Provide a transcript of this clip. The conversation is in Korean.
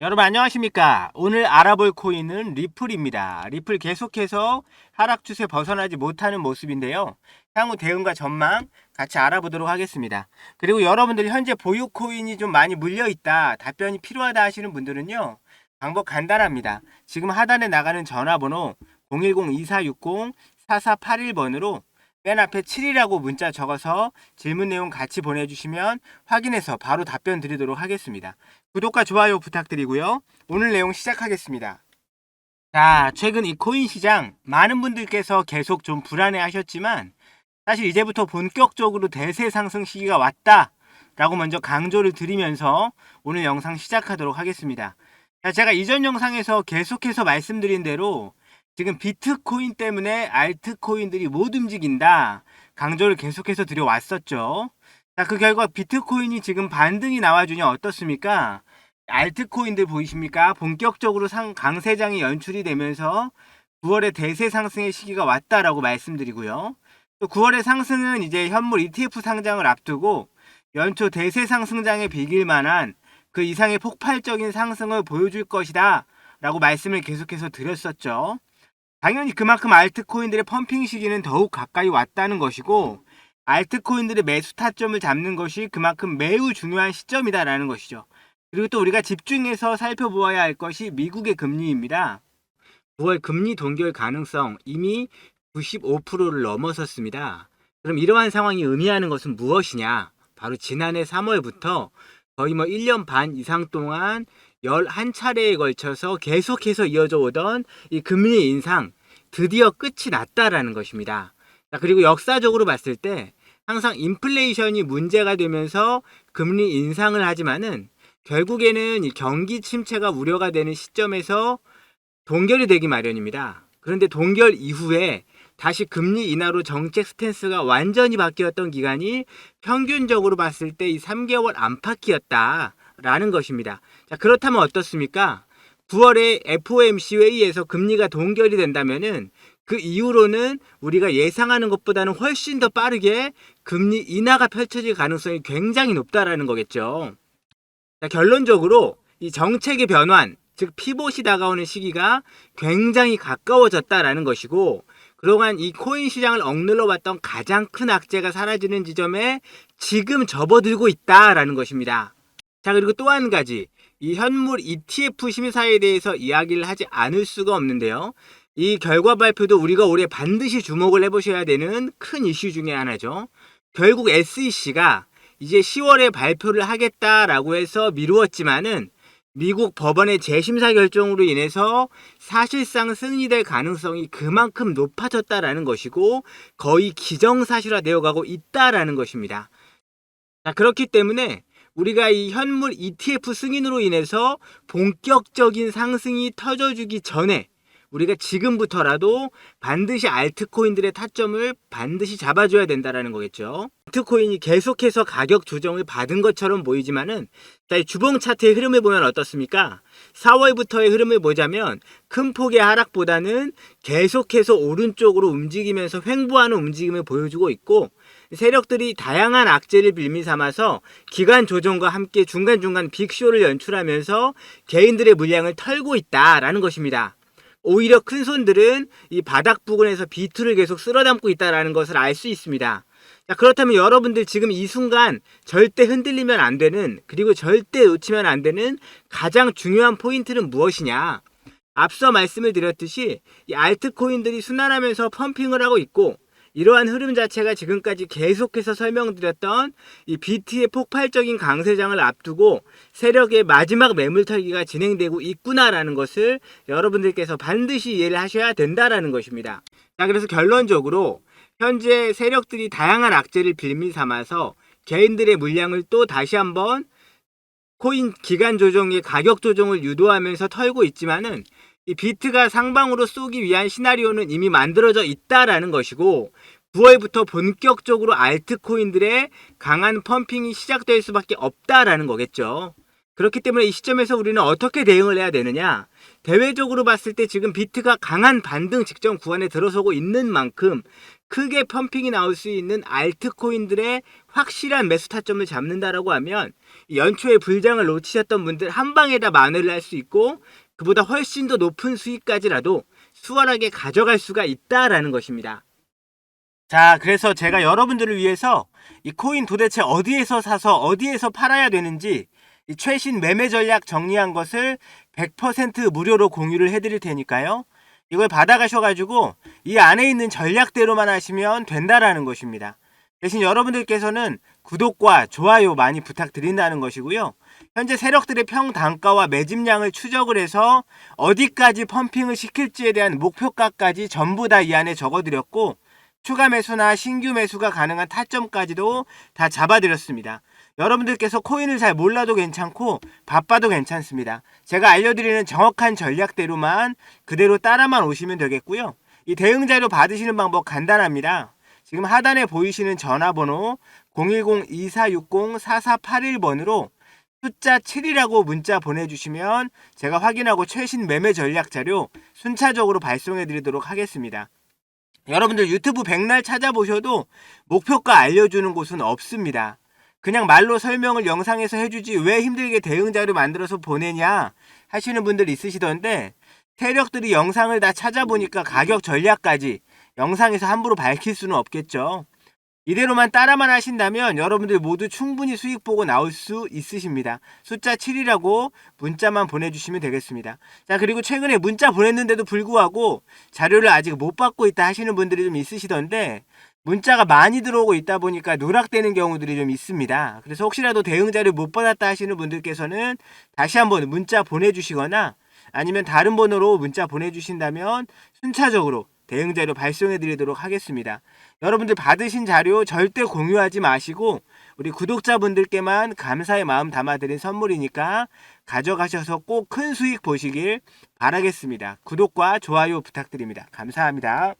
여러분 안녕하십니까? 오늘 알아볼 코인은 리플입니다. 리플 계속해서 하락 추세 벗어나지 못하는 모습인데요. 향후 대응과 전망 같이 알아보도록 하겠습니다. 그리고 여러분들이 현재 보유 코인이 좀 많이 물려있다 답변이 필요하다 하시는 분들은요 방법 간단합니다. 지금 하단에 나가는 전화번호 010-2460-4481번으로 맨 앞에 7이라고 문자 적어서 질문 내용 같이 보내주시면 확인해서 바로 답변 드리도록 하겠습니다. 구독과 좋아요 부탁드리고요. 오늘 내용 시작하겠습니다. 자, 최근 이 코인 시장 많은 분들께서 계속 좀 불안해 하셨지만 사실 이제부터 본격적으로 대세 상승 시기가 왔다. 라고 먼저 강조를 드리면서 오늘 영상 시작하도록 하겠습니다. 자, 제가 이전 영상에서 계속해서 말씀드린 대로 지금 비트코인 때문에 알트코인들이 못 움직인다. 강조를 계속해서 드려왔었죠. 자, 그 결과 비트코인이 지금 반등이 나와주냐 어떻습니까? 알트코인들 보이십니까? 본격적으로 상, 강세장이 연출이 되면서 9월에 대세 상승의 시기가 왔다라고 말씀드리고요. 또 9월의 상승은 이제 현물 ETF 상장을 앞두고 연초 대세 상승장에 비길 만한 그 이상의 폭발적인 상승을 보여줄 것이다. 라고 말씀을 계속해서 드렸었죠. 당연히 그만큼 알트코인들의 펌핑 시기는 더욱 가까이 왔다는 것이고 알트코인들의 매수 타점을 잡는 것이 그만큼 매우 중요한 시점이다라는 것이죠. 그리고 또 우리가 집중해서 살펴보아야 할 것이 미국의 금리입니다. 9월 금리 동결 가능성 이미 95%를 넘어섰습니다. 그럼 이러한 상황이 의미하는 것은 무엇이냐? 바로 지난해 3월부터 거의 뭐 1년 반 이상 동안 11차례에 걸쳐서 계속해서 이어져 오던 이 금리 인상 드디어 끝이 났다라는 것입니다. 자, 그리고 역사적으로 봤을 때 항상 인플레이션이 문제가 되면서 금리 인상을 하지만은 결국에는 이 경기 침체가 우려가 되는 시점에서 동결이 되기 마련입니다. 그런데 동결 이후에 다시 금리 인하로 정책 스탠스가 완전히 바뀌었던 기간이 평균적으로 봤을 때 이 3개월 안팎이었다 라는 것입니다. 자, 그렇다면 어떻습니까? 9월에 FOMC 회의에서 금리가 동결이 된다면은 그 이후로는 우리가 예상하는 것보다는 훨씬 더 빠르게 금리 인하가 펼쳐질 가능성이 굉장히 높다라는 거겠죠. 자, 결론적으로 이 정책의 변환, 즉 피봇이 다가오는 시기가 굉장히 가까워졌다라는 것이고 그동안 이 코인 시장을 억눌러 왔던 가장 큰 악재가 사라지는 지점에 지금 접어들고 있다라는 것입니다. 자, 그리고 또 한 가지. 이 현물 ETF 심사에 대해서 이야기를 하지 않을 수가 없는데요. 이 결과 발표도 우리가 올해 반드시 주목을 해보셔야 되는 큰 이슈 중에 하나죠. 결국 SEC가 이제 10월에 발표를 하겠다라고 해서 미루었지만은 미국 법원의 재심사 결정으로 인해서 사실상 승리될 가능성이 그만큼 높아졌다라는 것이고 거의 기정사실화 되어가고 있다라는 것입니다. 자, 그렇기 때문에 우리가 이 현물 ETF 승인으로 인해서 본격적인 상승이 터져주기 전에 우리가 지금부터라도 반드시 알트코인들의 타점을 반드시 잡아줘야 된다라는 거겠죠. 알트코인이 계속해서 가격 조정을 받은 것처럼 보이지만은 주봉 차트의 흐름을 보면 어떻습니까? 4월부터의 흐름을 보자면 큰 폭의 하락보다는 계속해서 오른쪽으로 움직이면서 횡보하는 움직임을 보여주고 있고 세력들이 다양한 악재를 빌미 삼아서 기간 조정과 함께 중간중간 빅쇼를 연출하면서 개인들의 물량을 털고 있다라는 것입니다. 오히려 큰 손들은 이 바닥 부근에서 비트를 계속 쓸어담고 있다라는 것을 알 수 있습니다. 자, 그렇다면 여러분들 지금 이 순간 절대 흔들리면 안 되는 그리고 절대 놓치면 안 되는 가장 중요한 포인트는 무엇이냐? 앞서 말씀을 드렸듯이 이 알트코인들이 순환하면서 펌핑을 하고 있고 이러한 흐름 자체가 지금까지 계속해서 설명드렸던 이 BT의 폭발적인 강세장을 앞두고 세력의 마지막 매물 털기가 진행되고 있구나라는 것을 여러분들께서 반드시 이해를 하셔야 된다라는 것입니다. 자, 그래서 결론적으로 현재 세력들이 다양한 악재를 빌미 삼아서 개인들의 물량을 또 다시 한번 코인 기간 조정의 가격 조정을 유도하면서 털고 있지만은 이 비트가 상방으로 쏘기 위한 시나리오는 이미 만들어져 있다라는 것이고 9월부터 본격적으로 알트코인들의 강한 펌핑이 시작될 수밖에 없다라는 거겠죠. 그렇기 때문에 이 시점에서 우리는 어떻게 대응을 해야 되느냐? 대외적으로 봤을 때 지금 비트가 강한 반등 직전 구간에 들어서고 있는 만큼 크게 펌핑이 나올 수 있는 알트코인들의 확실한 매수 타점을 잡는다라고 하면 연초에 불장을 놓치셨던 분들 한 방에 다 만회를 할 수 있고 그보다 훨씬 더 높은 수익까지라도 수월하게 가져갈 수가 있다라는 것입니다. 자, 그래서 제가 여러분들을 위해서 이 코인 도대체 어디에서 사서 어디에서 팔아야 되는지 이 최신 매매 전략 정리한 것을 100% 무료로 공유를 해드릴 테니까요. 이걸 받아가셔가지고 이 안에 있는 전략대로만 하시면 된다라는 것입니다. 대신 여러분들께서는 구독과 좋아요 많이 부탁드린다는 것이고요. 현재 세력들의 평단가와 매집량을 추적을 해서 어디까지 펌핑을 시킬지에 대한 목표가까지 전부 다 이 안에 적어드렸고 추가 매수나 신규 매수가 가능한 타점까지도 다 잡아드렸습니다. 여러분들께서 코인을 잘 몰라도 괜찮고 바빠도 괜찮습니다. 제가 알려드리는 정확한 전략대로만 그대로 따라만 오시면 되겠고요. 이 대응 자료 받으시는 방법 간단합니다. 지금 하단에 보이시는 전화번호 010-2460-4481번으로 숫자 7이라고 문자 보내주시면 제가 확인하고 최신 매매 전략 자료 순차적으로 발송해 드리도록 하겠습니다. 여러분들 유튜브 백날 찾아보셔도 목표가 알려주는 곳은 없습니다. 그냥 말로 설명을 영상에서 해주지 왜 힘들게 대응 자료 만들어서 보내냐 하시는 분들 있으시던데 세력들이 영상을 다 찾아보니까 가격 전략까지 영상에서 함부로 밝힐 수는 없겠죠. 이대로만 따라만 하신다면 여러분들 모두 충분히 수익 보고 나올 수 있으십니다. 숫자 7이라고 문자만 보내주시면 되겠습니다. 자, 그리고 최근에 문자 보냈는데도 불구하고 자료를 아직 못 받고 있다 하시는 분들이 좀 있으시던데 문자가 많이 들어오고 있다 보니까 누락되는 경우들이 좀 있습니다. 그래서 혹시라도 대응 자료 못 받았다 하시는 분들께서는 다시 한번 문자 보내주시거나 아니면 다른 번호로 문자 보내주신다면 순차적으로 대응 자료 발송해 드리도록 하겠습니다. 여러분들 받으신 자료 절대 공유하지 마시고 우리 구독자분들께만 감사의 마음 담아드린 선물이니까 가져가셔서 꼭 큰 수익 보시길 바라겠습니다. 구독과 좋아요 부탁드립니다. 감사합니다.